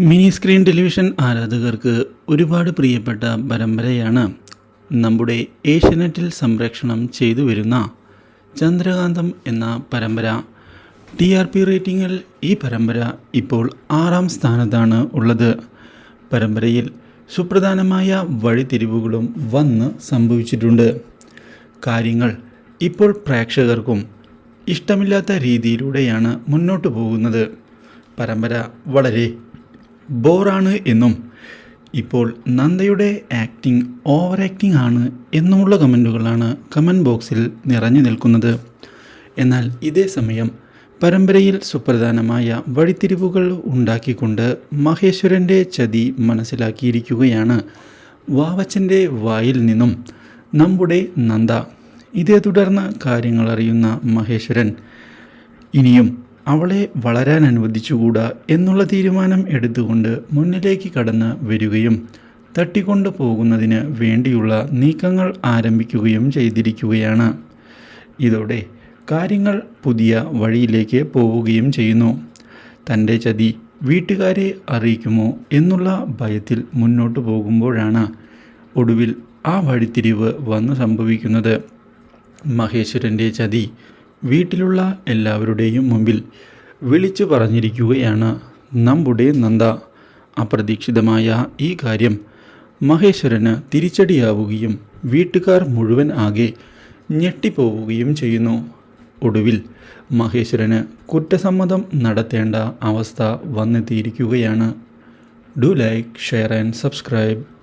Mini screen television ആരാധകർക്ക് ഒരുപാട് പ്രിയപ്പെട്ട പരമ്പരയാണ്. നമ്മുടെ ഏഷ്യനെറ്റിൽ സംരക്ഷണം ചെയ്തു വരുന്ന ചന്ദ്രകാന്തം എന്ന പരമ്പര. ടി ആർ പി റേറ്റിംഗിൽ ഈ പരമ്പര ഇപ്പോൾ ആറാം സ്ഥാനത്താണ് ഉള്ളത്. പരമ്പരയിൽ സുപ്രധാനമായ വഴിത്തിരിവുകളും വന്ന് സംഭവിച്ചിട്ടുണ്ട്. കാര്യങ്ങൾ ഇപ്പോൾ പ്രേക്ഷകർക്കും ഇഷ്ടമില്ലാത്ത രീതിയിലൂടെയാണ് മുന്നോട്ട് പോകുന്നത്. പരമ്പര വളരെ ബോറാണ് എന്നും ഇപ്പോൾ നന്ദയുടെ ആക്ടിംഗ് ഓവർ ആക്ടിംഗ് ആണ് എന്നുമുള്ള കമന്റുകളാണ് കമന്റ് ബോക്സിൽ നിറഞ്ഞു നിൽക്കുന്നത്. എന്നാൽ ഇതേ സമയം പരമ്പരയിൽ സുപ്രധാനമായ വഴിത്തിരിവുകൾ ഉണ്ടാക്കിക്കൊണ്ട് മഹേശ്വരന്റെ ചതി മനസ്സിലാക്കിയിരിക്കുകയാണ് വാവച്ചന്റെ വായിൽ നിന്നും നമ്മുടെ നന്ദ. ഇതേ തുടർന്ന് കാര്യങ്ങൾ അറിയുന്ന മഹേശ്വരൻ. ഇനിയും അവളെ വളരാൻ അനുവദിച്ചുകൂടാ എന്നുള്ള തീരുമാനം എടുത്തുകൊണ്ട് മുന്നിലേക്ക് കടന്ന് വരികയും തട്ടിക്കൊണ്ടു പോകുന്നതിന് വേണ്ടിയുള്ള നീക്കങ്ങൾ ആരംഭിക്കുകയും ചെയ്തിരിക്കുകയാണ്. ഇതോടെ കാര്യങ്ങൾ പുതിയ വഴിയിലേക്ക് പോവുകയും ചെയ്യുന്നു. തന്റെ ചതി വീട്ടുകാരെ അറിയിക്കുമോ എന്നുള്ള ഭയത്തിൽ മുന്നോട്ട് പോകുമ്പോഴാണ് ഒടുവിൽ ആ വഴിത്തിരിവ് വന്ന് സംഭവിക്കുന്നത്. മഹേശ്വരന്റെ ചതി വീട്ടിലുള്ള എല്ലാവരുടെയും മുമ്പിൽ വിളിച്ചു പറഞ്ഞിരിക്കുകയാണ് നമ്മുടെ നന്ദ. അപ്രതീക്ഷിതമായ ഈ കാര്യം മഹേശ്വരന് തിരിച്ചടിയാവുകയും വീട്ടുകാർ മുഴുവൻ ആകെ ഞെട്ടിപ്പോവുകയും ചെയ്യുന്നു. ഒടുവിൽ മഹേശ്വരന് കുറ്റസമ്മതം നടത്തേണ്ട അവസ്ഥ വന്നെത്തിയിരിക്കുകയാണ്. Do like share and subscribe.